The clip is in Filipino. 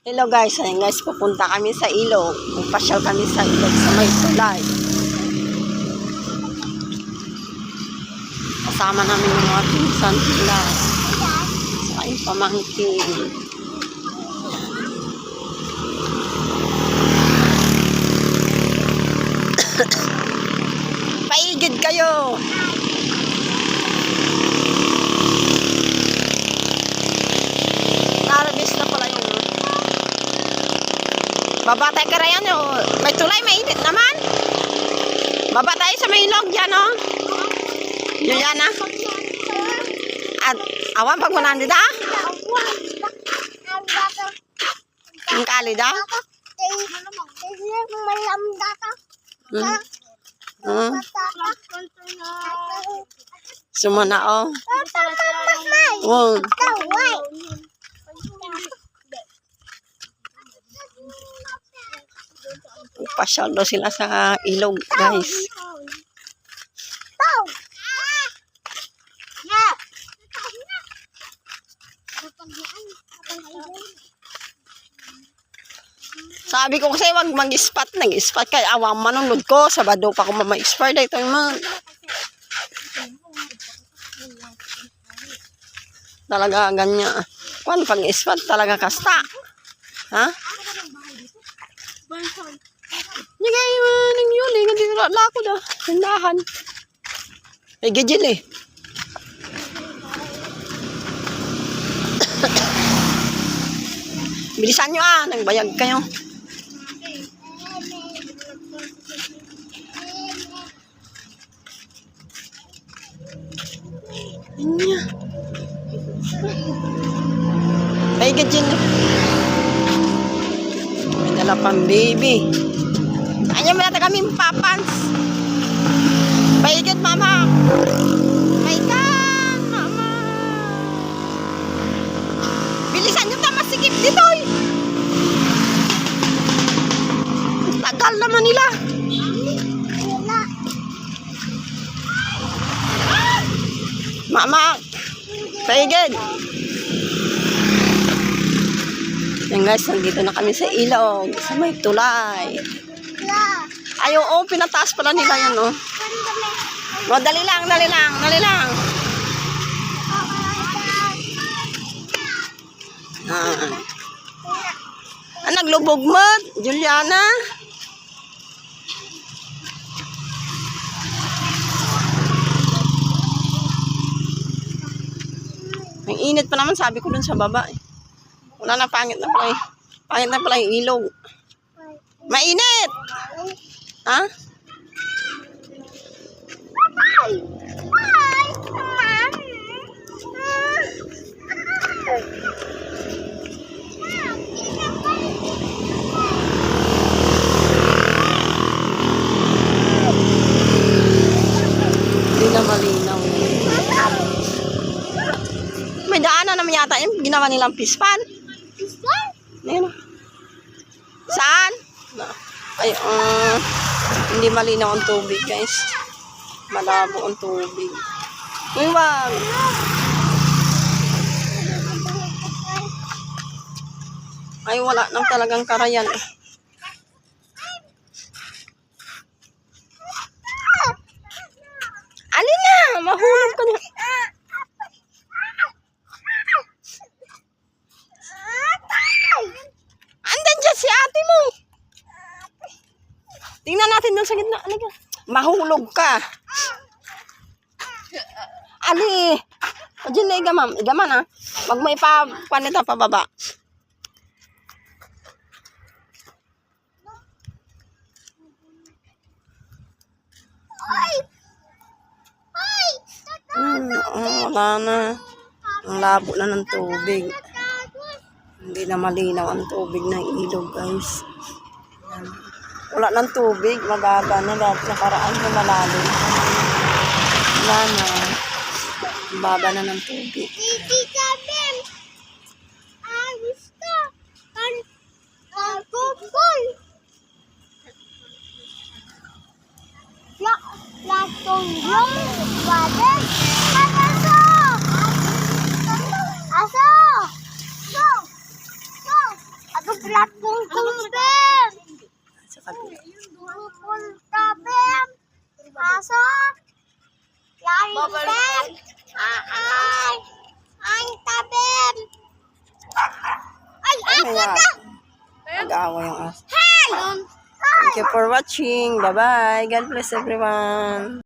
Hello guys, ayun guys, pupunta kami sa ilog. Magpasyal kami sa ilog sa may tulay. Kasama namin yung mga pinsan sila. Sa yung pamangkin. Paigid kayo! Harvest na pala yung Baba tayo ka yan, oh. May tulay, may init naman. Baba tayo sa may ilog dyan, oh. Yun yan, ah. At, awan pag manandi da? Ang kali da? Hmm. Hmm. Sumana, oh. Oh. Pasyal daw sila sa ilog, guys. Sabi ko kasi wag mag-spot. Nag-spot kay awang manunod ko. Sabado pa ko ma-expire dito yung man. Talaga ganyan. Kwan pag spot talaga kasta. Ha? Hindi kayo nang yun eh. Hindi na lako na. Tindahan. May gajil eh. Bilisan nyo ah. Nagbayag kayo. Niya. May gajil eh. May dala pang baby. Kanya mo natin kami papans. Paigid, mama. Paigan, mama. Bilisan nyo ta masikip dito. Tagal naman nila. Mama. Paigid. Yan guys, nandito na kami sa ilog, sa may tulay. Ay, oo, pinataas pala nila yan, oh. O, dali lang, dali lang, dali lang. Ah. Ah, naglubog mo, Juliana. Ang init pa naman, sabi ko dun sa baba. eh. Wala na, pangit na pala eh. Pangit na pala yung ilog. Mainit! Ha? Hindi na malinaw. May daanan naman yata yung ginawa nilang pispan. Ayun. oh. Saan? Ay, uh, hindi malinaw ang tubig, guys. Malabo ang tubig. Wag. Ay, wala nang talagang karayan. eh. Alin na? Mahulog ka na. Andan dyan si ate mo. Tingnan natin doon sa gitna. Ano ka? Mahulog ka. Ali. Diyan na igamam. Igaman ha. Wag mo ipa panita pababa. Hmm, oh, wala na. Ang labo na ng tubig. Hindi na malinaw ang tubig ng ilog, guys. Yan. Wala ng tubig, mababa na dahil nakaraan na malalim. Wala na. Mababa na ng tubig. Aso! Plat pong tubig. Tabim. Ay, ako aso. Nag-aaway ang aso. Hey! Thank you for watching. Bye-bye. God bless everyone.